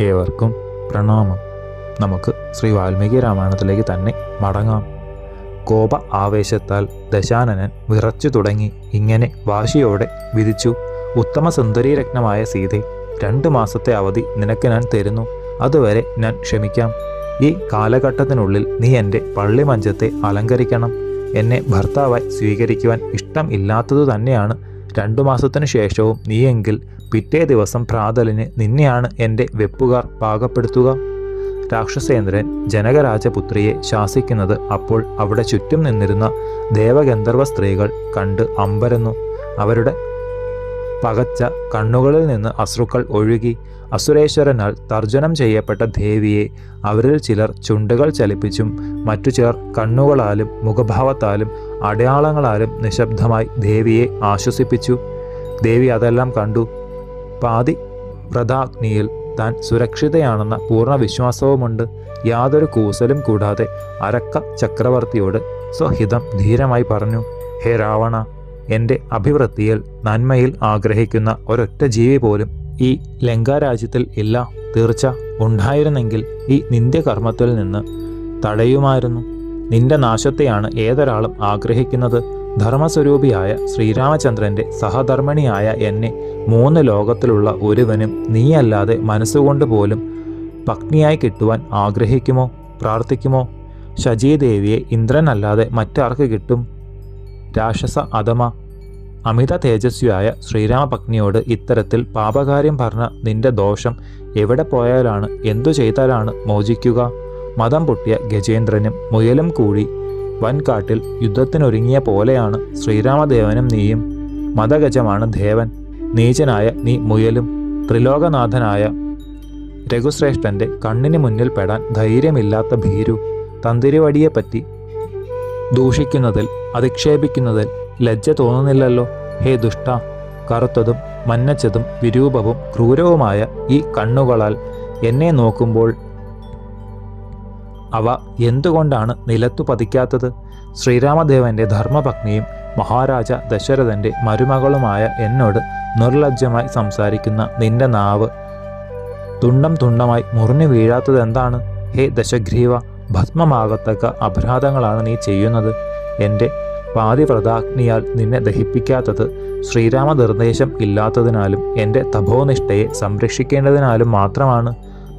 ഏവർക്കും പ്രണാമം. നമുക്ക് ശ്രീ വാൽമീകി രാമായണത്തിലേക്ക് തന്നെ മടങ്ങാം. കോപ ആവേശത്താൽ ദശാനനൻ വിറച്ചു തുടങ്ങി. ഇങ്ങനെ വാശിയോടെ വിധിച്ചു. ഉത്തമ സുന്ദരീരത്നമായ സീതെ രണ്ട് മാസത്തെ അവധി നിനക്ക് ഞാൻ തരുന്നു. അതുവരെ ഞാൻ ക്ഷമിക്കാം. ഈ കാലഘട്ടത്തിനുള്ളിൽ നീ എന്റെ പള്ളി മഞ്ചത്തെ അലങ്കരിക്കണം. എന്നെ ഭർത്താവായി സ്വീകരിക്കുവാൻ ഇഷ്ടം ഇല്ലാത്തതു തന്നെയാണ് രണ്ടു മാസത്തിനു ശേഷവും നീയെങ്കിൽ പിറ്റേ ദിവസം പ്രാതലിന് നിന്നെയാണ് എന്റെ വെപ്പുകാർ പാകപ്പെടുത്തുക. രാക്ഷസേന്ദ്രൻ ജനകരാജപുത്രിയെ ശാസിക്കുന്നത് അപ്പോൾ അവിടെ ചുറ്റും നിന്നിരുന്ന ദേവഗന്ധർവ സ്ത്രീകൾ കണ്ട് അമ്പരന്നു. അവരുടെ പകച്ച കണ്ണുകളിൽ നിന്ന് അശ്രുക്കൾ ഒഴുകി. അസുരേശ്വരനാൽ തർജനം ചെയ്യപ്പെട്ട ദേവിയെ അവരിൽ ചിലർ ചുണ്ടുകൾ ചലിപ്പിച്ചും മറ്റു ചിലർ കണ്ണുകളാലും മുഖഭാവത്താലും അടയാളങ്ങളാലും നിശബ്ദമായി ദേവിയെ ആശ്വസിപ്പിച്ചു. ദേവി അതെല്ലാം കണ്ടു. പാതി വ്രതാഗ്നിയിൽ താൻ സുരക്ഷിതയാണെന്ന പൂർണ വിശ്വാസവുമുണ്ട്. യാതൊരു കൂസലും കൂടാതെ അരക്ക ചക്രവർത്തിയോട് സ്വഹിതം ധീരമായി പറഞ്ഞു ഹേ രാവണ എന്റെ അഭിവൃദ്ധിയിൽ നന്മയിൽ ആഗ്രഹിക്കുന്ന ഒരൊറ്റ ജീവി പോലും ഈ ലങ്കാരാജ്യത്തിൽ ഇല്ല. തീർച്ച ഉണ്ടായിരുന്നെങ്കിൽ ഈ നിന്ദ്യകർമ്മത്തിൽ നിന്ന് തടയുമായിരുന്നു. നിന്റെ നാശത്തെയാണ് ഏതൊരാളും ആഗ്രഹിക്കുന്നത്. ധർമ്മസ്വരൂപിയായ ശ്രീരാമചന്ദ്രന്റെ സഹധർമ്മിണിയായ എന്നെ മൂന്ന് ലോകത്തിലുള്ള ഒരുവനും നീയല്ലാതെ മനസ്സുകൊണ്ട് പോലും പത്നിയായി കിട്ടുവാൻ ആഗ്രഹിക്കുമോ? പ്രാർത്ഥിക്കുമോ? ശചീദേവിയെ ഇന്ദ്രനല്ലാതെ മറ്റാർക്ക് കിട്ടും? രാക്ഷസ അധമ. അമിത തേജസ്വിയായ ശ്രീരാമപത്നിയോട് ഇത്തരത്തിൽ പാപകാര്യം പറഞ്ഞ നിന്റെ ദോഷം എവിടെ പോയാലാണ്? എന്തു ചെയ്താലാണ് മോചിക്കുക? മതം പൊട്ടിയ ഗജേന്ദ്രനും മുയലും കൂടി വൻകാട്ടിൽ യുദ്ധത്തിനൊരുങ്ങിയ പോലെയാണ് ശ്രീരാമദേവനും നീയും. മതഗജമാണ് ദേവൻ. നീചനായ നീ മുയലും ത്രിലോകനാഥനായ രഘുശ്രേഷ്ഠന്റെ കണ്ണിന് മുന്നിൽ പെടാൻ ധൈര്യമില്ലാത്ത ഭീരു തന്തിരിവടിയെപ്പറ്റി ദൂഷിക്കുന്നതിൽ അധിക്ഷേപിക്കുന്നതിൽ ലജ്ജ തോന്നുന്നില്ലല്ലോ. ഹേ ദുഷ്ട കറുത്തതും മന്നച്ചതും വിരൂപവും ക്രൂരവുമായ ഈ കണ്ണുകളാൽ എന്നെ നോക്കുമ്പോൾ അവ എന്തുകൊണ്ടാണ് നിലത്തു പതിക്കാത്തത്? ശ്രീരാമദേവന്റെ ധർമ്മപത്നിയും മഹാരാജ ദശരഥന്റെ മരുമകളുമായ എന്നോട് നിർലജ്ജമായി സംസാരിക്കുന്ന നിന്റെ നാവ് തുണ്ടം തുണ്ടമായി മുറിഞ്ഞു വീഴാത്തത് എന്താണ്? ഹേ ദശഗ്രീവ ഭസ്മമാകത്തക്ക അപരാധങ്ങളാണ് നീ ചെയ്യുന്നത്. എന്റെ പാതിവ്രതാഗ്നിയാൽ നിന്നെ ദഹിപ്പിക്കാത്തത് ശ്രീരാമ നിർദ്ദേശം ഇല്ലാത്തതിനാലും എന്റെ തപോനിഷ്ഠയെ സംരക്ഷിക്കേണ്ടതിനാലും മാത്രമാണ്.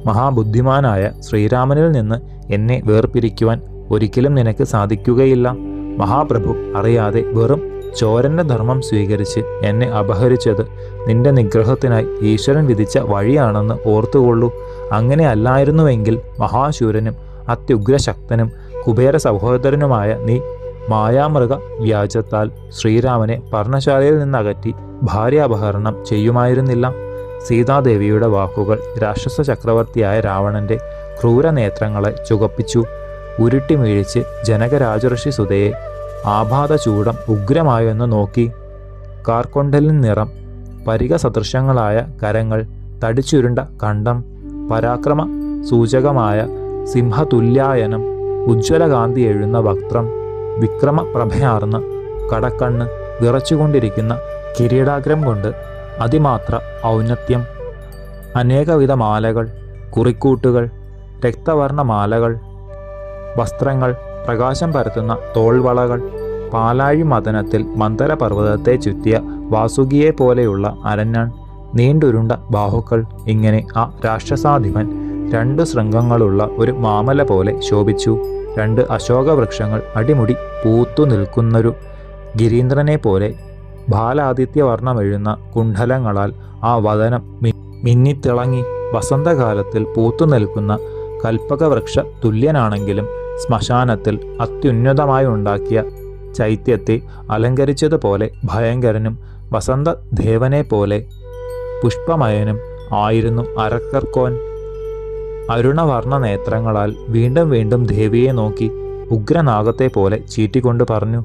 മഹാബുദ്ധിമാനായ ശ്രീരാമനിൽ നിന്ന് എന്നെ വേർപിരിക്കുവാൻ ഒരിക്കലും നിനക്ക് സാധിക്കുകയില്ല. മഹാപ്രഭു അറിയാതെ വെറും ചോരന്റെ ധർമ്മം സ്വീകരിച്ച് എന്നെ അപഹരിച്ചത് നിന്റെ നിഗ്രഹത്തിനായി ഈശ്വരൻ വിധിച്ച വഴിയാണെന്ന് ഓർത്തുകൊള്ളൂ. അങ്ങനെ അല്ലായിരുന്നുവെങ്കിൽ മഹാശൂരനും അത്യുഗ്രശക്തനും കുബേര സഹോദരനുമായ നീ മായാമൃഗ വ്യാജത്താൽ ശ്രീരാമനെ പർണശാലയിൽ നിന്നകറ്റി ഭാര്യാപഹരണം ചെയ്യുമായിരുന്നില്ല. സീതാദേവിയുടെ വാക്കുകൾ രാക്ഷസ ചക്രവർത്തിയായ രാവണന്റെ ക്രൂരനേത്രങ്ങളെ ചുകപ്പിച്ചു. ഉരുട്ടി മീഴിച്ച് ജനകരാജഋഷി സുതയെ ആപാത ചൂടം ഉഗ്രമായെന്ന് നോക്കി. കാർക്കൊണ്ടലിൻ നിറം പരിക സദൃശങ്ങളായ കരങ്ങൾ തടിച്ചുരുണ്ട കണ്ടം പരാക്രമ സൂചകമായ സിംഹതുല്യായനം ഉജ്ജ്വലകാന്തി എഴുന്ന വക്ത്രം വിക്രമപ്രഭയാർന്ന കടക്കണ്ണ് വിറച്ചുകൊണ്ടിരിക്കുന്ന കിരീടാഗ്രം കൊണ്ട് അതിമാത്ര ഔന്നത്യം. അനേകവിധ മാലകൾ കുറിക്കൂട്ടുകൾ രക്തവർണ മാലകൾ വസ്ത്രങ്ങൾ പ്രകാശം പരത്തുന്ന തോൾവളകൾ പാലാഴി മദനത്തിൽ മന്ദരപർവതത്തെ ചുറ്റിയ വാസുകിയെ പോലെയുള്ള അരഞ്ഞാൻ നീണ്ടുരുണ്ട ബാഹുക്കൾ ഇങ്ങനെ ആ രാക്ഷസാധിപൻ രണ്ട് ശൃംഗങ്ങളുള്ള ഒരു മാമല പോലെ ശോഭിച്ചു. രണ്ട് അശോകവൃക്ഷങ്ങൾ അടിമുടി പൂത്തു നിൽക്കുന്നൊരു ഗിരീന്ദ്രനെ പോലെ ബാലാദിത്യവർണമെഴുന്ന കുണ്ഡലങ്ങളാൽ ആ വതനം മിന്നിത്തിളങ്ങി വസന്തകാലത്തിൽ പൂത്തു നിൽക്കുന്ന കൽപ്പകവൃക്ഷ തുല്യനാണെങ്കിലും ശ്മശാനത്തിൽ അത്യുന്നതമായി ഉണ്ടാക്കിയ ചൈത്യത്തെ അലങ്കരിച്ചതുപോലെ ഭയങ്കരനും വസന്തദേവനെ പോലെ പുഷ്പമയനും ആയിരുന്നു അരക്കർക്കോൻ. അരുണവർണ നേത്രങ്ങളാൽ വീണ്ടും വീണ്ടും ദേവിയെ നോക്കി ഉഗ്രനാഗത്തെ പോലെ ചീറ്റിക്കൊണ്ട് പറഞ്ഞു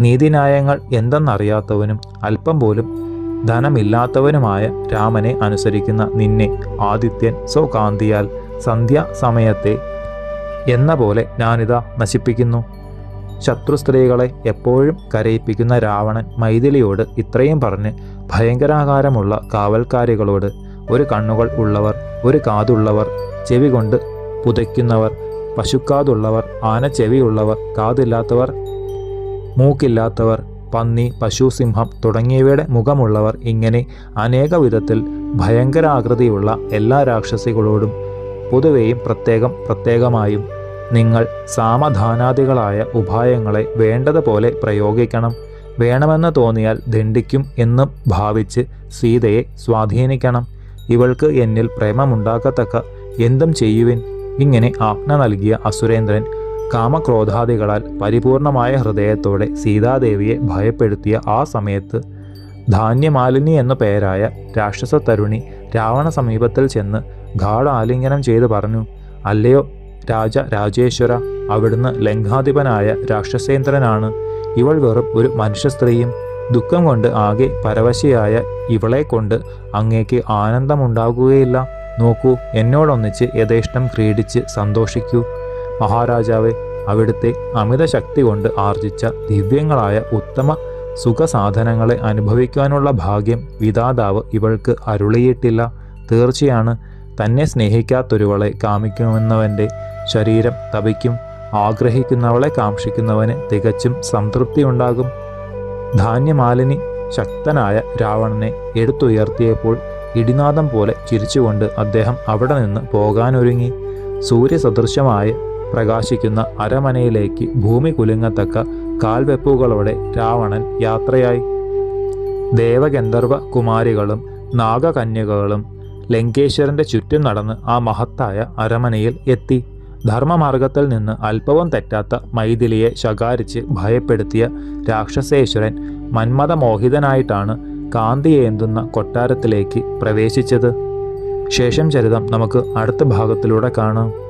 നീതിന്യായങ്ങൾ എന്തെന്നറിയാത്തവനും അല്പം പോലും ധനമില്ലാത്തവനുമായ രാമനെ അനുസരിക്കുന്ന നിന്നെ ആദിത്യൻ സ്വകാന്തിയാൽ സന്ധ്യാസമയത്തെ എന്ന പോലെ ഞാനിതാ നശിപ്പിക്കുന്നു. ശത്രു സ്ത്രീകളെ എപ്പോഴും കരയിപ്പിക്കുന്ന രാവണൻ മൈഥിലിയോട് ഇത്രയും പറഞ്ഞ് ഭയങ്കരാകാരമുള്ള കാവൽക്കാരികളോട് ഒരു കണ്ണുകൾ ഉള്ളവർ ഒരു കാതുള്ളവർ ചെവി കൊണ്ട് പുതയ്ക്കുന്നവർ പശുക്കാതുള്ളവർ ആന ആനച്ചെവിയുള്ളവർ കാതില്ലാത്തവർ മൂക്കില്ലാത്തവർ പന്നി പശു സിംഹം തുടങ്ങിയവയുടെ മുഖമുള്ളവർ ഇങ്ങനെ അനേക വിധത്തിൽ ഭയങ്കരാകൃതിയുള്ള എല്ലാ രാക്ഷസികളോടും പൊതുവെയും പ്രത്യേകം പ്രത്യേകമായും നിങ്ങൾ സാമധാനാദികളായ ഉപായങ്ങളെ വേണ്ടതുപോലെ പ്രയോഗിക്കണം. വേണമെന്ന് തോന്നിയാൽ ദണ്ഡിക്കും എന്ന് ഭാവിച്ച് സീതയെ സ്വാധീനിക്കണം. ഇവൾക്ക് എന്നിൽ പ്രേമമുണ്ടാക്കത്തക്ക എന്തും ചെയ്യുവിൻ. ഇങ്ങനെ ആജ്ഞ നൽകിയ അസുരേന്ദ്രൻ കാമക്രോധാദികളാൽ പരിപൂർണമായ ഹൃദയത്തോടെ സീതാദേവിയെ ഭയപ്പെടുത്തിയ ആ സമയത്ത് ധാന്യമാലിനി എന്ന പേരായ രാക്ഷസ തരുണി രാവണ സമീപത്തിൽ ചെന്ന് ഗാഠാലിംഗനം ചെയ്ത് പറഞ്ഞു അല്ലയോ രാജ രാജേശ്വര അവിടുന്ന് ലങ്കാധിപനായ രാക്ഷസേന്ദ്രനാണ്. ഇവൾ വെറും ഒരു മനുഷ്യ സ്ത്രീയും ദുഃഖം കൊണ്ട് ആകെ പരവശയായ ഇവളെ കൊണ്ട് അങ്ങേക്ക് ആനന്ദമുണ്ടാകുകയില്ല. നോക്കൂ എന്നോടൊന്നിച്ച് യഥേഷ്ടം ക്രീഡിച്ച് സന്തോഷിക്കൂ. മഹാരാജാവെ അവിടുത്തെ അമിത ശക്തി കൊണ്ട് ആർജിച്ച ദിവ്യങ്ങളായ ഉത്തമ സുഖസാധനങ്ങളെ അനുഭവിക്കാനുള്ള ഭാഗ്യം വിധാതാവ് ഇവൾക്ക് അരുളിയിട്ടില്ല. തീർച്ചയാണ് തന്നെ സ്നേഹിക്കാത്തൊരുവളെ കാമിക്കുമെന്നവന്റെ ശരീരം തപിക്കും ആഗ്രഹിക്കുന്നവളെ കാക്ഷിക്കുന്നവന് തികച്ചും സംതൃപ്തി ഉണ്ടാകും ധാന്യമാലിനി ശക്തനായ രാവണനെ എടുത്തുയർത്തിയപ്പോൾ ഇടിനാദം പോലെ ചിരിച്ചുകൊണ്ട് അദ്ദേഹം അവിടെ നിന്ന് പോകാനൊരുങ്ങി. സൂര്യസദൃശമായ പ്രകാശിക്കുന്ന അരമനയിലേക്ക് ഭൂമി കുലുങ്ങത്തക്ക കാൽവെപ്പുകളോടെ രാവണൻ യാത്രയായി. ദേവഗന്ധർവ കുമാരികളും നാഗകന്യകകളും ലങ്കേശ്വരന്റെ ചുറ്റും നടന്ന് ആ മഹത്തായ അരമനയിൽ എത്തി. ധർമ്മമാർഗത്തിൽ നിന്ന് അല്പവും തെറ്റാത്ത മൈഥിലിയെ ശകാരിച്ച് ഭയപ്പെടുത്തിയ രാക്ഷസേശ്വരൻ മന്മഥമോഹിതനായിട്ടാണ് കാന്തിയേന്തുന്ന കൊട്ടാരത്തിലേക്ക് പ്രവേശിച്ചത്. ശേഷം ചരിതം നമുക്ക് അടുത്ത ഭാഗത്തിലൂടെ കാണാം.